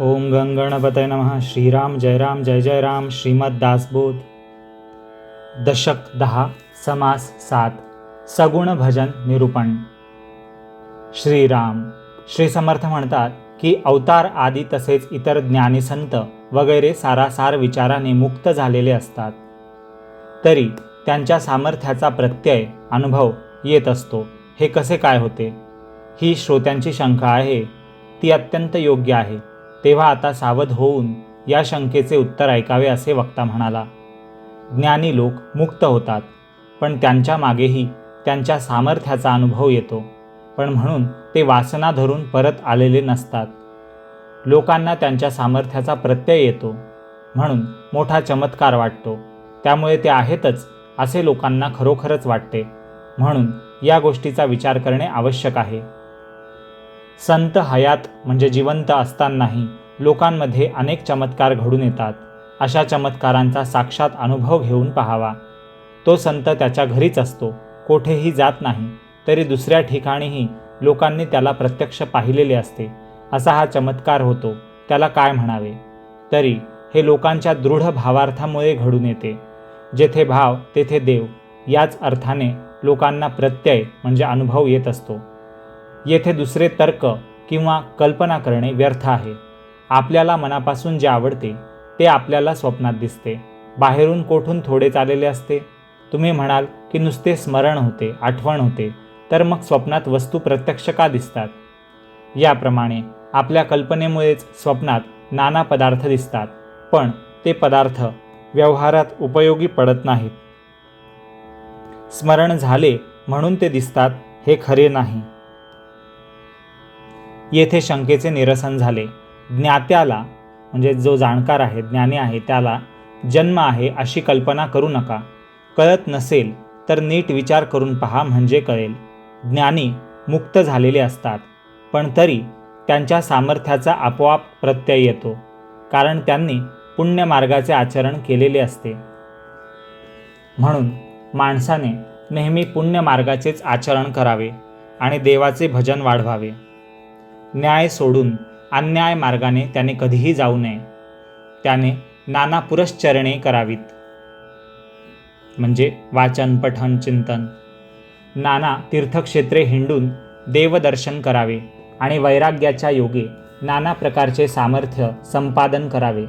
ओम गंगणपतय नमः। श्रीराम जय राम जय जय राम। श्रीमद दासबोध। दशक दहा समास सात। सगुण भजन निरूपण। श्रीराम। श्री समर्थ म्हणतात की अवतार आदी तसेच इतर ज्ञानी संत वगैरे सारासार विचाराने मुक्त झालेले असतात. तरी त्यांच्या सामर्थ्याचा प्रत्यय अनुभव येत असतो. हे कसे काय होते? ही श्रोत्यांची शंका आहे. ती अत्यंत योग्य आहे. तेव्हा आता सावध होऊन या शंकेचे उत्तर ऐकावे असे वक्ता म्हणाला. ज्ञानी लोक मुक्त होतात पण त्यांच्या मागेही त्यांच्या सामर्थ्याचा अनुभव येतो. पण म्हणून ते वासना धरून परत आलेले नसतात. लोकांना त्यांच्या सामर्थ्याचा प्रत्यय येतो. म्हणून मोठा चमत्कार वाटतो. त्यामुळे ते आहेतच असे लोकांना खरोखरच वाटते. म्हणून या गोष्टीचा विचार करणे आवश्यक आहे. संत हयात म्हणजे जिवंत असतानाही लोकांमध्ये अनेक चमत्कार घडून येतात. अशा चमत्कारांचा साक्षात अनुभव घेऊन पाहावा. तो संत त्याच्या घरीच असतो. कोठेही जात नाही. तरी दुसऱ्या ठिकाणीही लोकांनी त्याला प्रत्यक्ष पाहिलेले असते. असा हा चमत्कार होतो. त्याला काय म्हणावे? तरी हे लोकांच्या दृढ भावार्थामुळे घडून येते. जेथे भाव तेथे देव. याच अर्थाने लोकांना प्रत्यय म्हणजे अनुभव येत असतो. येथे दुसरे तर्क किंवा कल्पना करणे व्यर्थ आहे. आपल्याला मनापासून जे आवडते ते आपल्याला स्वप्नात दिसते. बाहेरून कोठून थोडे चाललेले असते. तुम्ही म्हणाल की नुसते स्मरण होते आठवण होते तर मग स्वप्नात वस्तू प्रत्यक्ष का दिसतात? याप्रमाणे आपल्या कल्पनेमुळेच स्वप्नात नाना पदार्थ दिसतात पण ते पदार्थ व्यवहारात उपयोगी पडत नाहीत. स्मरण झाले म्हणून ते दिसतात हे खरे नाही. येथे शंकेचे निरसन झाले. ज्ञात्याला म्हणजे जो जाणकार आहे ज्ञानी आहे त्याला जन्म आहे अशी कल्पना करू नका. कळत नसेल तर नीट विचार करून पहा म्हणजे कळेल. ज्ञानी मुक्त झालेले असतात पण तरी त्यांच्या सामर्थ्याचा आपोआप प्रत्यय येतो कारण त्यांनी पुण्यमार्गाचे आचरण केलेले असते. म्हणून माणसाने नेहमी पुण्यमार्गाचेच आचरण करावे आणि देवाचे भजन वाढवावे. न्याय सोडून अन्याय मार्गाने त्याने कधीही जाऊ नये. त्याने नाना पुरश्चरणे करावीत. म्हणजे वाचन पठन चिंतन. नाना तीर्थक्षेत्रे हिंडून देवदर्शन करावे आणि वैराग्याच्या योगे नाना प्रकारचे सामर्थ्य संपादन करावे.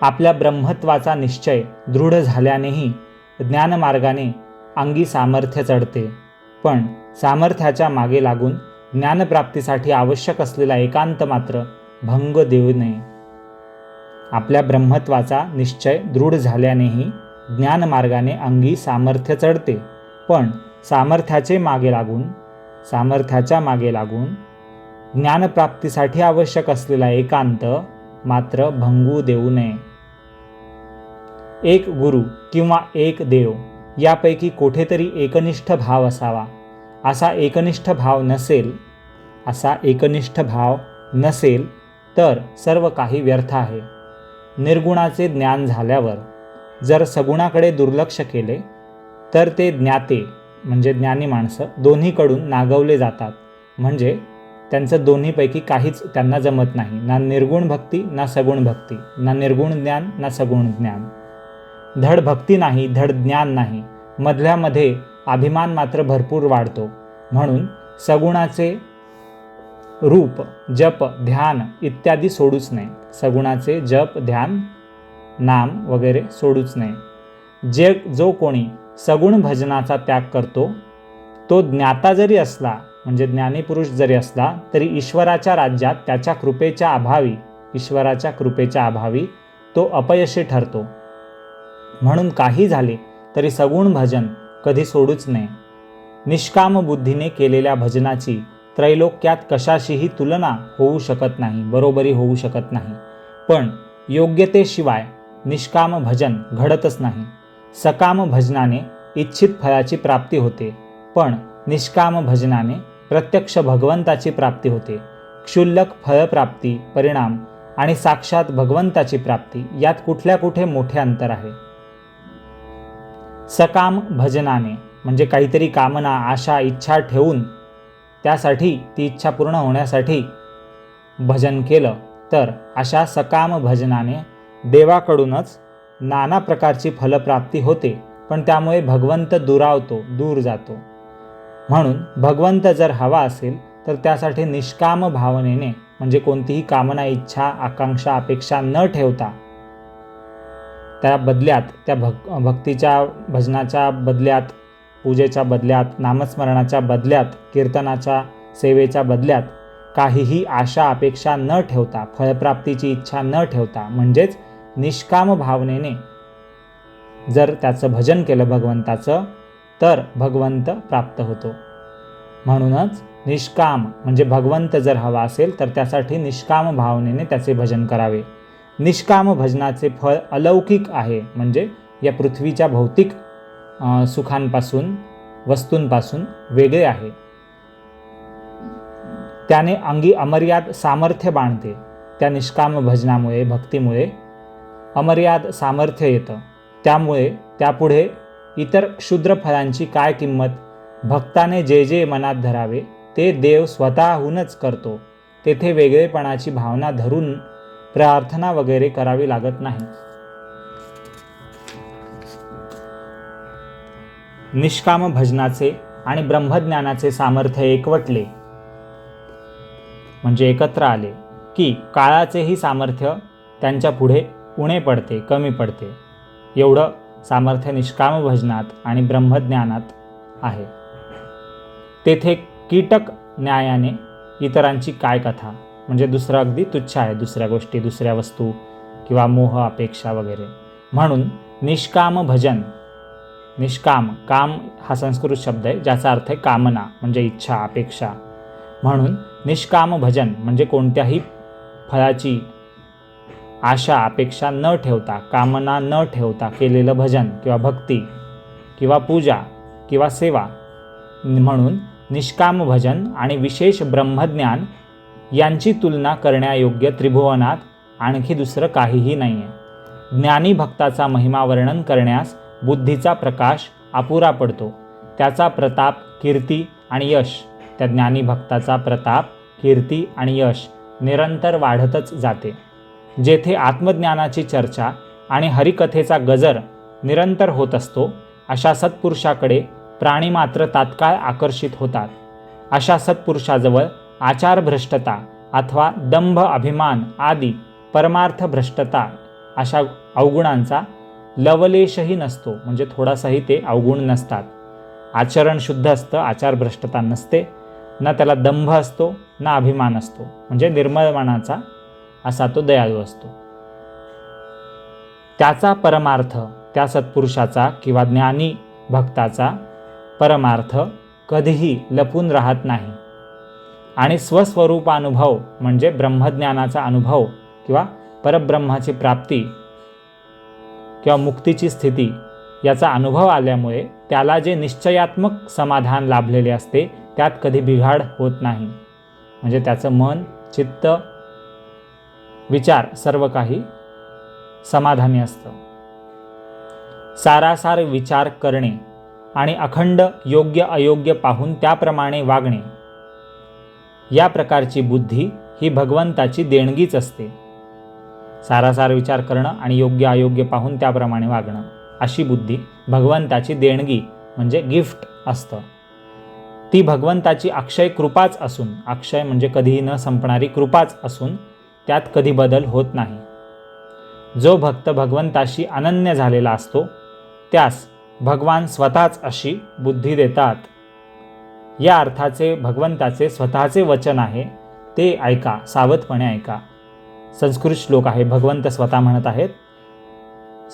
आपल्या ब्रह्मत्वाचा निश्चय दृढ झाल्यानेही ज्ञानमार्गाने अंगी सामर्थ्य चढते. पण सामर्थ्याच्या मागे लागून ज्ञानप्राप्तीसाठी आवश्यक असलेला एकांत मात्र भंग देऊ नये. आपल्या ब्रह्मत्वाचा निश्चय दृढ झाल्यानेही ज्ञानमार्गाने अंगी सामर्थ्य चढते पण सामर्थ्याचे मागे लागून सामर्थ्याच्या मागे लागून ज्ञानप्राप्तीसाठी आवश्यक असलेला एकांत मात्र भंगू देऊ नये. एक गुरु किंवा एक देव यापैकी कोठेतरी एकनिष्ठ भाव असावा. असा एकनिष्ठ भाव नसेल असा एकनिष्ठ भाव नसेल तर सर्व काही व्यर्थ आहे. निर्गुणाचे ज्ञान झाल्यावर जर सगुणाकडे दुर्लक्ष केले तर ते ज्ञाते म्हणजे ज्ञानी माणसं दोन्हीकडून नागवले जातात. म्हणजे त्यांचं दोन्हीपैकी काहीच त्यांना जमत नाही. ना निर्गुण भक्ती ना सगुण भक्ती. ना निर्गुण ज्ञान ना सगुण ज्ञान. धड भक्ती नाही धड ज्ञान नाही. मधल्यामध्ये अभिमान मात्र भरपूर वाढतो. म्हणून सगुणाचे रूप जप ध्यान इत्यादी सोडूच नये. सगुणाचे जप ध्यान नाम वगैरे सोडूच नये. जे जो कोणी सगुण भजनाचा त्याग करतो तो ज्ञाता जरी असला म्हणजे ज्ञानीपुरुष जरी असला तरी ईश्वराच्या राज्यात त्याच्या कृपेच्या अभावी ईश्वराच्या कृपेच्या अभावी तो अपयशी ठरतो. म्हणून काही झाले तरी सगुण भजन कधी सोडूच नये. निष्काम बुद्धीने केलेल्या भजनाची त्रैलोक्यात कशाशीही तुलना होऊ शकत नाही बरोबरी होऊ शकत नाही. पण योग्यतेशिवाय निष्काम भजन घडतच नाही. सकाम भजनाने इच्छित फळाची प्राप्ती होते पण निष्काम भजनाने प्रत्यक्ष भगवंताची प्राप्ती होते. क्षुल्लक फळप्राप्ती परिणाम आणि साक्षात भगवंताची प्राप्ती यात कुठल्या कुठे मोठे अंतर आहे? सकाम भजनाने म्हणजे काहीतरी कामना आशा इच्छा ठेवून त्यासाठी ती इच्छा पूर्ण होण्यासाठी भजन केलं. तर अशा सकाम भजनाने देवाकडूनच नाना प्रकारची फलप्राप्ती होते पण त्यामुळे भगवंत दुरावतो दूर जातो. म्हणून भगवंत जर हवा असेल तर त्यासाठी निष्काम भावनेने म्हणजे कोणतीही कामना इच्छा आकांक्षा अपेक्षा न ठेवता त्या बदल्यात त्या भक् भक्तीच्या भजनाच्या बदल्यात पूजेच्या बदल्यात नामस्मरणाच्या बदल्यात कीर्तनाच्या सेवेच्या बदल्यात काहीही आशा अपेक्षा न ठेवता फळप्राप्तीची इच्छा न ठेवता म्हणजेच निष्काम भावनेने जर त्याचं भजन केलं भगवंताचं तर भगवंत प्राप्त होतो. म्हणूनच निष्काम म्हणजे भगवंत जर हवा असेल तर त्यासाठी निष्काम भावनेने त्याचे भजन करावे. निष्काम भजनाचे फळ अलौकिक आहे. म्हणजे या पृथ्वीच्या भौतिक सुखांपासून वस्तूंपासून वेगळे आहे. त्याने अंगी अमर्याद सामर्थ्य बांधते. त्या निष्काम भजनामुळे भक्तीमुळे अमर्याद सामर्थ्य येतं. त्यामुळे त्यापुढे इतर क्षुद्र फळांची काय किंमत भक्ताने जे जे मनात धरावे ते देव स्वतःहूनच करतो. तेथे वेगळेपणाची भावना धरून प्रार्थना वगैरे करावी लागत नाही. निष्काम भजनाचे आणि ब्रह्मज्ञानाचे सामर्थ्य एकवटले. म्हणजे एकत्र आले की काळाचेही सामर्थ्य त्यांच्या पुढे उणे पडते कमी पडते. एवढं सामर्थ्य निष्काम भजनात आणि ब्रह्मज्ञानात आहे. तेथे कीटक न्यायाने इतरांची काय कथा? म्हणजे दुसरा अगदी तुच्छ आहे दुसऱ्या गोष्टी दुसऱ्या वस्तू किंवा मोह अपेक्षा वगैरे. म्हणून निष्काम भजन निष्काम काम हा संस्कृत शब्द आहे ज्याचा अर्थ आहे कामना म्हणजे इच्छा अपेक्षा. म्हणून निष्काम भजन म्हणजे कोणत्याही फळाची आशा अपेक्षा न ठेवता कामना न ठेवता केलेलं भजन किंवा भक्ती किंवा पूजा किंवा सेवा. म्हणून निष्काम भजन आणि विशेष ब्रह्मज्ञान यांची तुलना करण्यायोग्य त्रिभुवनात आणखी दुसरं काहीही नाही आहे ज्ञानी भक्ताचा महिमा वर्णन करण्यास बुद्धीचा प्रकाश अपुरा पडतो. त्याचा प्रताप कीर्ती आणि यश. त्या ज्ञानी भक्ताचा प्रताप कीर्ती आणि यश निरंतर वाढतच जाते. जेथे आत्मज्ञानाची चर्चा आणि हरिकथेचा गजर निरंतर होत असतो अशा सत्पुरुषाकडे प्राणी मात्र तात्काळ आकर्षित होतात. अशा सत्पुरुषाजवळ आचारभ्रष्टता अथवा दंभ अभिमान आदी परमार्थ भ्रष्टता अशा अवगुणांचा लवलेशही नसतो. म्हणजे थोडासाही ते अवगुण नसतात. आचरण शुद्ध असतं आचारभ्रष्टता नसते. ना त्याला दंभ असतो ना अभिमान असतो. म्हणजे निर्मळमानाचा असा तो दयाळू असतो. त्याचा परमार्थ त्या सत्पुरुषाचा किंवा ज्ञानी भक्ताचा परमार्थ कधीही लपून राहत नाही. आणि स्वस्वरूपानुभव म्हणजे ब्रह्मज्ञानाचा अनुभव किंवा परब्रह्माची प्राप्ती किंवा मुक्तीची स्थिती याचा अनुभव आल्यामुळे त्याला जे निश्चयात्मक समाधान लाभलेले असते त्यात कधी बिघाड होत नाही. म्हणजे त्याचं मन चित्त विचार सर्व काही समाधानी असतं. सारासार विचार करणे आणि अखंड योग्य अयोग्य पाहून त्याप्रमाणे वागणे या प्रकारची बुद्धी ही भगवंताची देणगीच असते. सारासार विचार करणं आणि योग्य अयोग्य पाहून त्याप्रमाणे वागणं अशी बुद्धी भगवंताची देणगी म्हणजे गिफ्ट असतं. ती भगवंताची अक्षय कृपाच असून अक्षय म्हणजे कधीही न संपणारी कृपाच असून त्यात कधी बदल होत नाही. जो भक्त भगवंताशी अनन्य झालेला असतो त्यास भगवान स्वतःच अशी बुद्धी देतात. या अर्थाचे भगवंताचे स्वतःचे वचन आहे. ते ऐका सावधपणे ऐका. संस्कृत श्लोक आहे भगवंत स्वतः म्हणत आहेत.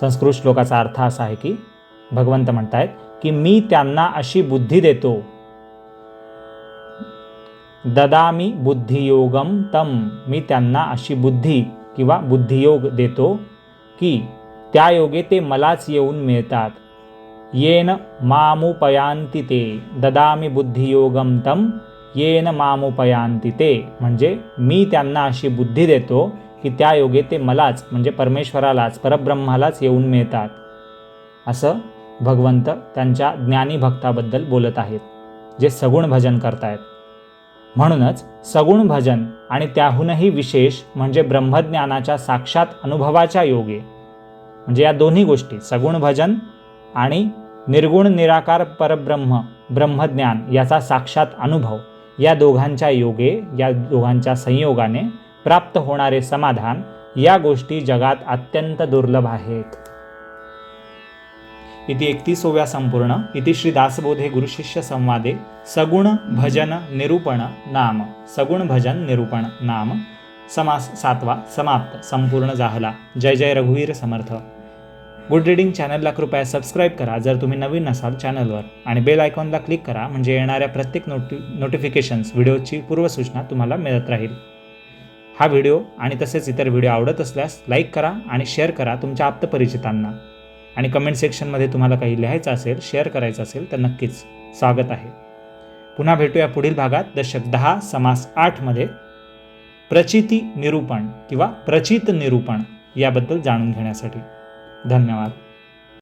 संस्कृत श्लोकाचा अर्थ असा आहे की भगवंत म्हणतायत की मी त्यांना अशी बुद्धी देतो. ददामी बुद्धियोगम तम. मी त्यांना अशी बुद्धी किंवा बुद्धियोग देतो की त्या योगे ते मलाच येऊन मिळतात. येन मामुपयांती ते. ददामी बुद्धियोगम तम येन मामुपयांती ते. म्हणजे मी त्यांना अशी बुद्धी देतो की त्या योगे ते मलाच म्हणजे परमेश्वरालाच परब्रह्मालाच येऊन मिळतात. असं भगवंत त्यांच्या ज्ञानी भक्ताबद्दल बोलत आहेत जे सगुण भजन करतायत. म्हणूनच सगुण भजन आणि त्याहूनही विशेष म्हणजे ब्रह्मज्ञानाच्या साक्षात अनुभवाच्या योगे म्हणजे या दोन्ही गोष्टी सगुण भजन आणि निर्गुण निराकार परब्रह्म ब्रह्मज्ञान याचा साक्षात अनुभव या दोघांच्या योगे या दोघांच्या संयोगाने प्राप्त होणारे समाधान या गोष्टी जगात अत्यंत दुर्लभ आहेत. इति एकतीसोव्या संपूर्ण इति श्री दासबोधे गुरुशिष्य संवादे सगुण भजन निरूपण नाम सगुण भजन निरूपण नाम समास सातवा समाप्त संपूर्ण झाला जय जय रघुवीर समर्थ. गुड रीडिंग चॅनलला कृपया सबस्क्राईब करा जर तुम्ही नवीन नसाल चॅनलवर आणि बेल आयकॉनला क्लिक करा म्हणजे येणाऱ्या प्रत्येक नोटि नोटिफिकेशन्स व्हिडिओची पूर्वसूचना तुम्हाला मिळत राहील. हा व्हिडिओ आणि तसेच इतर व्हिडिओ आवडत असल्यास लाईक करा आणि शेअर करा तुमच्या आप्तपरिचितांना. आणि कमेंट सेक्शनमध्ये तुम्हाला काही लिहायचं असेल शेअर करायचं असेल तर नक्कीच स्वागत आहे. पुन्हा भेटूया पुढील भागात. दशक दहा समास आठमध्ये प्रचिती निरूपण किंवा प्रचित निरूपण याबद्दल जाणून घेण्यासाठी. धन्यवाद.